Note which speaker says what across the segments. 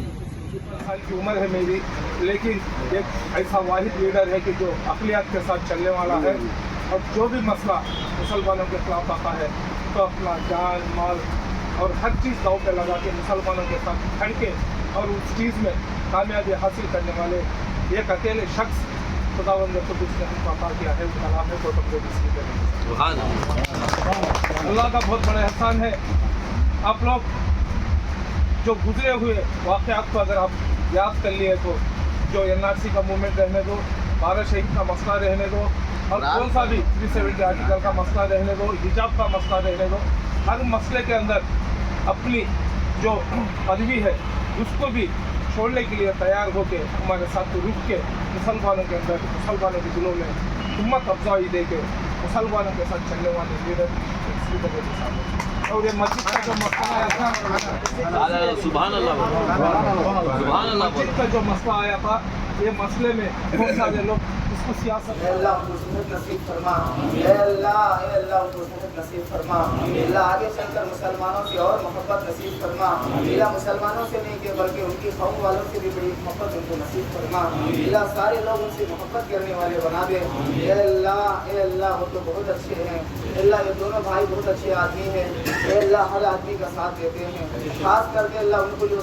Speaker 1: साल की उम्र है मेरी लेकिन एक ऐसा वाहिद लीडर है कि जो अकलियात के साथ चलने वाला है और जो भी मसला मुसलमानों के खिलाफ आता है तो अपना जान माल और हर चीज़ दाव पे लगा के मुसलमानों के साथ खड़ के और उस चीज़ में कामयाबी हासिल करने वाले एक अकेले शख्स खुदावंद हमको अता किया है उसका नाम है गौतम देव अल्लाह का बहुत बड़ा एहसान है। आप लोग जो गुजरे हुए वाक़ात को अगर आप याद कर लिए तो जो एनआरसी का मूवमेंट रहने दो बारह शहीद का मसला रहने दो और कौन सा भी थ्री सेवेंटी आर्टिकल का मसला रहने दो हिजाब का मसला रहने दो हर मसले के अंदर अपनी जो पदवी है उसको भी छोड़ने के लिए तैयार होकर हमारे साथ रुक के मुसलमानों के अंदर मुसलमानों के दिलों में हिम्मत अफजाई दे के मुसलमानों के साथ चलने वाले लीडर लीडर के साथ और ये मस्जिद का जो मसला आया था
Speaker 2: सुबह अल्लाह
Speaker 1: मस्जिद का जो मसला आया था ये मसले में बहुत सारे लोग
Speaker 3: आगे चलकर मुसलमानों से और मोहब्बत नसीब फरमा मुसलमानों से नहीं के बल्कि उनकी कौम वालों से भी बड़ी मोहब्बत उनको नसीब फरमा सारे लोग उनसे मोहब्बत करने वाले बना दे। अल्लाह अल्लाह, वो तो बहुत अच्छे हैं। अल्लाह, ये दोनों भाई बहुत अच्छे आदमी हैं। अल्लाह हर आदमी का साथ देते हैं। खास करके अल्लाह उनको जो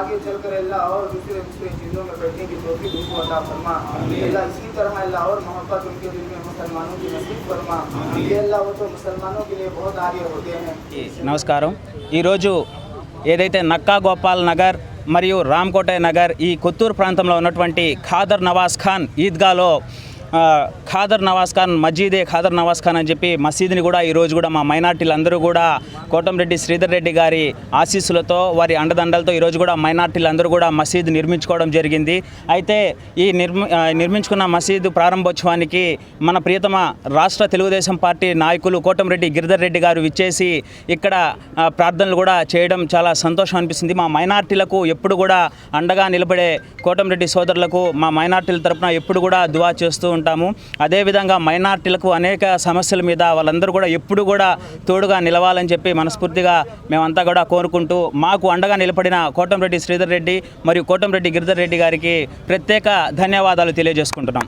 Speaker 3: आगे चलकर अल्लाह और दूसरे दूसरे चीज़ों में बैठने की तोफीक उनको अदा फरमा अल्लाह इसी तरह अल्लाह और मोहब्बत उनके दिल में मुसलमानों की नसीब फरमा ये अल्लाह वो तो मुसलमानों के लिए बहुत आगे होते हैं
Speaker 4: नमस्कार ఏదైతే నక్కా గోపాల్ నగర్ మరియు రామ్కోటే నగర్ ఈ కొత్తూరు ప్రాంతంలో ఉన్నటువంటి ఖాదర్ నవాజ్ ఖాన్ ఈద్గాలో ఖాదర్ నవాజ్ ఖాన్ మజీదే ఖాదర్ నవాజ్ ఖాన్ అని చెప్పి మసీదుని కూడా ఈరోజు కూడా మా మైనార్టీలందరూ కూడా కోటంరెడ్డి శ్రీధర్ రెడ్డి గారి ఆశీస్సులతో వారి అండదండలతో ఈరోజు కూడా మైనార్టీలందరూ కూడా మసీదు నిర్మించుకోవడం జరిగింది. అయితే ఈ నిర్మి నిర్మించుకున్న మసీదు ప్రారంభోత్సవానికి మన ప్రియతమ రాష్ట్ర తెలుగుదేశం పార్టీ నాయకులు కోటంరెడ్డి గిరిధర్ రెడ్డి గారు విచ్చేసి ఇక్కడ ప్రార్థనలు కూడా చేయడం చాలా సంతోషం అనిపిస్తుంది. మా మైనార్టీలకు ఎప్పుడు కూడా అండగా నిలబడే కోటంరెడ్డి సోదరులకు మా మైనార్టీల తరపున ఎప్పుడు కూడా దువా చేస్తూ ఉంటాము. అదేవిధంగా మైనార్టీలకు అనేక సమస్యల మీద వాళ్ళందరూ కూడా ఎప్పుడు కూడా తోడుగా నిలవాలని చెప్పి మనస్ఫూర్తిగా మేమంతా కూడా కోరుకుంటూ మాకు అండగా నిలబడిన కోటంరెడ్డి శ్రీధర్ రెడ్డి మరియు కోటంరెడ్డి గిరిధర్ రెడ్డి గారికి ప్రత్యేక ధన్యవాదాలు తెలియజేసుకుంటున్నాం.